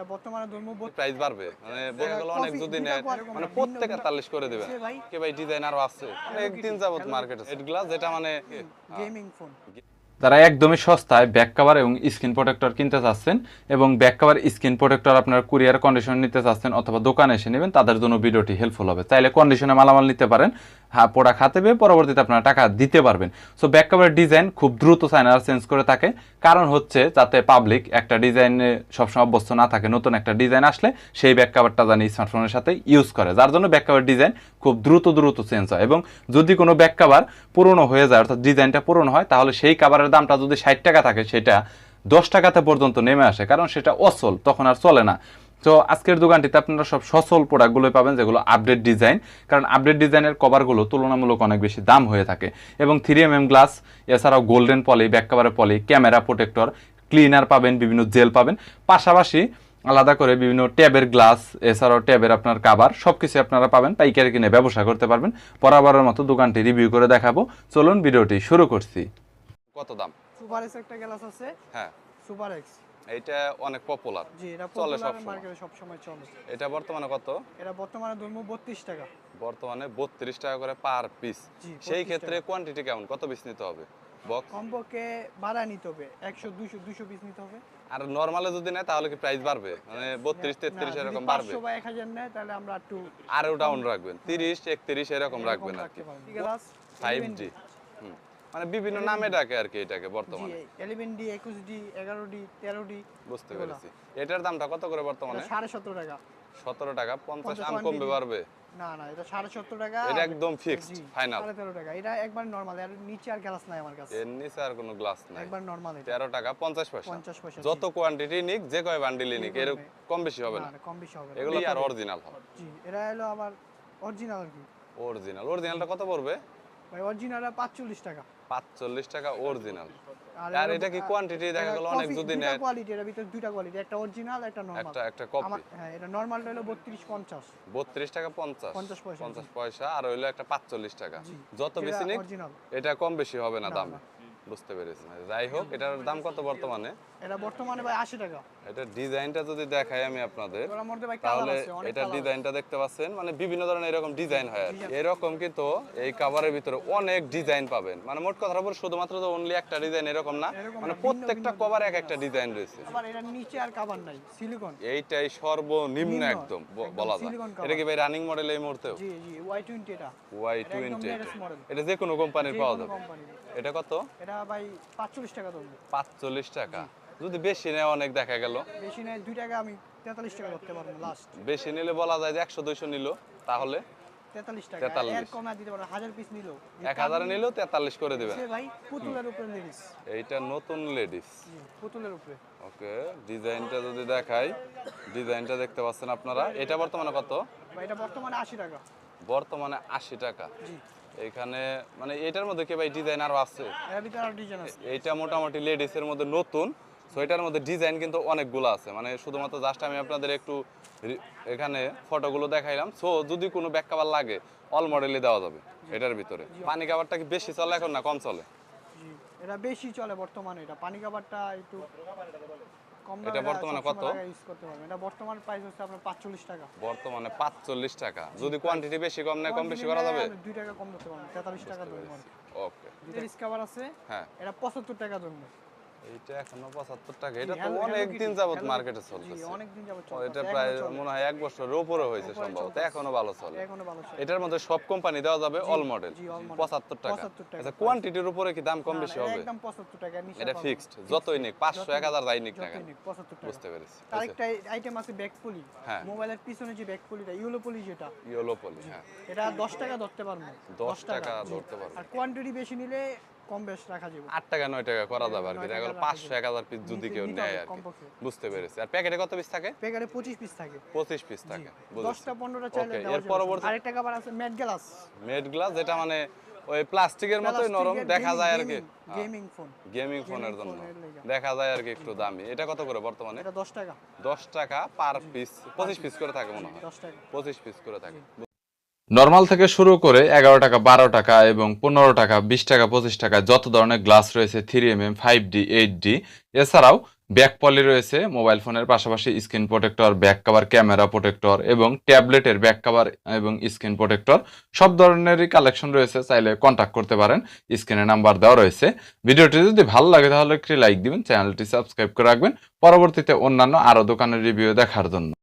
এটা বর্তমানে ধর্ম প্রাইস বাড়বে। মানে বলে অনেক কফি যদি নেয় মানে করে দিবেন কে ভাই ডিজাইন আরও আছে অনেক দিন যাবত মার্কেটে এড গ্লাস যেটা মানে গেমিং ফোন যারা একদমই সস্তায় ব্যাক কভার এবং স্ক্রিন প্রোটেক্টর কিনতে চাচ্ছেন এবং ব্যাক কভার স্ক্রিন প্রোটেক্টর আপনার কুরিয়ার কন্ডিশন নিতে চাচ্ছেন অথবা দোকানে এসে নেবেন তাদের জন্য ভিডিওটি হেল্পফুল হবে। চাইলে কন্ডিশনে মালামাল নিতে পারেন। হ্যাঁ প্রোডাক্ট হাতে পেয়ে পরবর্তীতে আপনারা টাকা দিতে পারবেন। সো ব্যাক কভার ডিজাইন খুব দ্রুত চায়নারা চেঞ্জ করে থাকে। কারণ হচ্ছে যাতে পাবলিক একটা ডিজাইনে সবসময় অভ্যস্ত না থাকে, নতুন একটা ডিজাইন আসলে সেই ব্যাক কভারটা জানি স্মার্টফোনের সাথে ইউজ করে। যার জন্য ব্যাক কভার ডিজাইন খুব দ্রুত দ্রুত চেঞ্জ হয়। এবং যদি কোনো ব্যাক কভার পুরনো হয়ে যায়, অর্থাৎ ডিজাইনটা পুরনো হয়, তাহলে সেই কাভারের দামটা যদি ষাট টাকা থাকে, সেটা দশ টাকাতে পর্যন্ত নেমে আসে। কারণ সেটা অসল তখন আর চলে না। তো আজকের দোকানটিতে আপনারা সব সচল প্রোডাক্টগুলো পাবেন যেগুলো আপডেট ডিজাইন কারণ আপডেট ডিজাইনের কভারগুলো তুলনামূলক অনেক বেশি দাম হয়ে থাকে। এবং থ্রি এম এম গ্লাস এছাড়াও গোল্ডেন পলি ব্যাক কাভারের পলি ক্যামেরা প্রোটেক্টর ক্লিনার পাবেন বিভিন্ন জেল পাবেন। পাশাপাশি আলাদা করে বিভিন্ন ট্যাবের গ্লাস এছাড়াও ট্যাবের আপনার কাভার সব কিছু আপনারা পাবেন পাইকারি কিনে ব্যবসা করতে পারবেন। বরাবরের মতো দোকানটি রিভিউ করে দেখাবো। চলুন ভিডিওটি শুরু করছি। কত দাম? সুপার এক্স একটা গ্লাস আছে। হ্যাঁ। Super X. এইটা অনেক পপুলার জি এটা চলে সবসময়। মার্কেটে সব সময় চলে। এটা বর্তমানে কত? এটা বর্তমানে ধর্ম বত্রিশ টাকা। বর্তমানে বত্রিশ টাকা করে পার পিস সেই ক্ষেত্রে কোয়ান্টিটি কেমন? কত পিস নিতে হবে? বক্স কমপক্ষে ভাড়া নিতে হবে। একশো দুশো দুশো পিস নিতে হবে। আর নর্মালে যদি নেয় তাহলে কি প্রাইস বাড়বে? মানে বত্রিশ তেত্রিশ এরকম বাড়বে? 500 বা এক হাজার নেয় তাহলে আমরা একটু আরও ডাউন রাখবেন। তিরিশ একত্রিশ এরকম রাখবেন আর কি। গ্লাস ফাইভ জি মানে বিভিন্ন নামে ডাকে আর কি এটাকে বর্তমানে। এলেভেন ডি একুশ ডি এগারো ডি তেরো ডি বুঝতে পেরেছি। এটার দামটা কত করে বর্তমানে? সাড়ে সতেরো টাকা। সতেরো টাকা পঞ্চাশ পঞ্চাশ আম কমবে পারবে না না এটা সাড়ে সত্তর টাকা এটা একদম fixed, জি, final। সাড়ে তেরো টাকা। এটা একবার নর্মাল আর নিচে আর গ্লাস নাই আমার কাছে। এর নিচে আর কোনো গ্লাস নাই। একবার নর্মাল এটা। তেরো টাকা পঞ্চাশ পয়সা। পঞ্চাশ পয়সা যত কোয়ান্টিটি নিক যে কয় বান্ডিলই নিক এর কম বেশি হবে না, না। কম বেশি হবে। এগুলো আর অরিজিনাল হবে। জি এটা হলো আবার অরিজিনাল আর কি। অরিজিনাল অরিজিনালটা কত পড়বে? ভাই অরিজিনাল পাঁচচল্লিশ টাকা। পাঁচচল্লিশ টাকা অরিজিনাল আর এটা কি কোয়ান্টিটি দেখা গেল? অনেক যদি নেয়? কোয়ালিটি এর ভিতর দুইটা কোয়ালিটি একটা অরিজিনাল একটা নরমাল একটা একটা কপি হ্যাঁ এটা নরমালটা হলো বত্রিশ পঞ্চাশ। বত্রিশ টাকা পঞ্চাশ। 50 পয়সা, পঞ্চাশ পয়সা আর হইল একটা পাঁচচল্লিশ টাকা। যত বেশি নিক এটা কম বেশি হবে না দামে। বুঝতে পেরেছি যাই হোক এটার দাম কত বর্তমানে? এটা বর্তমানে ভাই আশি টাকা। এটা ডিজাইনটা যদি দেখাই আমি আপনাদের তাহলে এটা ডিজাইনটা দেখতে পাচ্ছেন মানে বিভিন্ন ধরনের এরকম ডিজাইন হয় আর কি। এরকম কিন্তু এই কাভারের ভিতরে অনেক ডিজাইন পাবেন। মানে মোট কথার উপর শুধুমাত্র তো অনলি একটা ডিজাইন এরকম না মানে প্রত্যেকটা কভার এক একটা ডিজাইন রয়েছে। আবার এটার নিচে আর কাভার নাই সিলিকন এইটাই সর্বনিম্ন একদম বলা যায়। এটা কি ভাই রানিং মডেল এই মুহূর্তে জি জি ওয়াই টোয়েন্টি এটা। ওয়াই এটা একদম টোয়েন্টি latest model। এটা যে কোনো কোম্পানির পাওয়া যাবে। এটা কত? এটা ভাই পাঁচচল্লিশ টাকা ধরবো। পাঁচচল্লিশ টাকা? যদি বেশি নেয় অনেক দেখা গেল। বেশি নেয় দুই টাকা আমি তেতাল্লিশ টাকা ধরতে পারব লাস্ট বেশি নিলে বলা যায় যে একশো দুইশো নিল তাহলে তেতাল্লিশ টাকা। এর কমে দিতে পারব হাজার পিস নিলো। এক হাজারে নিলেও তেতাল্লিশ করে দিবেন সে ভাই পুতুলের উপরে লেডিস এইটা নতুন লেডিস পুতুলের উপরে। ওকে ডিজাইনটা যদি দেখাই ডিজাইনটা দেখতে পাচ্ছেন আপনারা। এটা বর্তমানে কত? ভাই এটা বর্তমানে আশি টাকা। বর্তমানে আশি টাকা। জি। এখানে মানে এটার মধ্যে কে ভাই ডিজাইন আরও আছে? এইটা মোটামুটি লেডিসের মধ্যে নতুন সো এটার মধ্যে ডিজাইন কিন্তু অনেকগুলো আছে। মানে শুধুমাত্র জাস্ট আমি আপনাদের একটু এখানে ফটোগুলো দেখাইলাম। সো যদি কোনো ব্যাক কাভার লাগে অল মডেলই দেওয়া যাবে এটার ভিতরে। পানি কাভারটা কি বেশি চলে এখন না কম চলে? এটা বেশি চলে বর্তমানে। এটা পানি কাভারটা একটু এটা বর্তমানে কত? ইউজ করতে পারবেন এটা বর্তমান প্রাইস হচ্ছে আপনার পাঁচচল্লিশ টাকা। বর্তমানে পাঁচচল্লিশ টাকা। যদি কোয়ান্টিটি বেশি কম না কম বেশি করা যাবে? আমি দুই টাকা কম করতে পারবেন 43 টাকা ধরবো ওকে। ডিসকাভার আছে হ্যাঁ। এটা পঁচাত্তর টাকা ধরবো। এইটা এখনও পঁচাত্তর টাকা। এটা তো অনেক দিন যাবত মার্কেটে জি অনেক দিন যাবত ও, এটা প্রায় মনে হয় এক বছরের উপরে হয়েছে সম্ভবত। এখনও ভালো চলে। এখনও ভালো চলে। এটার মধ্যে সব কোম্পানি দেওয়া যাবে অল মডেল জি, all model। পঁচাত্তর টাকা। 75 টাকা আচ্ছা কোয়ান্টিটির উপরে কি দাম কম বেশি হবে? একদম পঁচাত্তর টাকা নিচে এটা ফিক্সড যতই নিক পাঁচশো যতই এক হাজার যাই নিক না কেন? 75 টাকা। বুঝতে পেরেছি। আরেকটা আইটেম আছে ব্যাক পুলি। মোবাইলের পিছনে যে ব্যাক পুলিটা ইউলো পুলি যেটা। ইয়েলো পলি হ্যাঁ। এটা দশ টাকা ধরতে পারব। দশ টাকা। ধরতে পারব। আর কোয়ান্টিটি বেশি নিলে কম বেশ রাখা যাবে। আট টাকা নয় টাকা করা যাবে আর কি। নয় দেখা গেল টাকা পাঁচশো রাখা এক হাজার পিস যদি কেউ নেয় আর কি। বুঝতে পেরেছি। আর প্যাকেটে কত পিস থাকে? প্যাকেটে পঁচিশ পিস থাকে। পঁচিশ পিস থাকে। বুঝেছি। দশটা পনেরোটা চাইলে দেওয়া এর পরবর্তী- আরেকটা খাবার আছে ম্যাট গ্লাস মেড গ্লাস যেটা মানে ওই প্লাস্টিকের মতোই নরম দেখা যায় আর কি। গেমিং ফোন গেমিং ফোনের জন্য। দেখা যায় আর কি একটু দামি। এটা কত করে বর্তমানে? এটা দশ টাকা। দশ টাকা পার পিস পঁচিশ পিস করে থাকে মনে হয়। দশ টাকা। পঁচিশ পিস করে থাকে। নর্মাল থেকে শুরু করে এগারো টাকা, বারো টাকা এবং পনেরো টাকা, বিশ টাকা, পঁচিশ টাকা, যত ধরনের গ্লাস রয়েছে three M M five D eight D এছাড়াও ব্যাক পলি রয়েছে মোবাইল ফোনের পাশাপাশি screen protector back cover camera protector এবং ট্যাবলেটের ব্যাক কাভার এবং স্ক্রিন প্রোটেক্টর সব ধরনেরই কালেকশন রয়েছে, চাইলে কন্ট্যাক্ট করতে পারেন স্ক্রিনে নাম্বার দেওয়া রয়েছে। ভিডিওটি যদি ভালো লাগে তাহলে একটি লাইক দিবেন চ্যানেলটি সাবস্ক্রাইব করে রাখবেন, পরবর্তীতে অন্যান্য আরও দোকানের রিভিউ দেখার জন্য।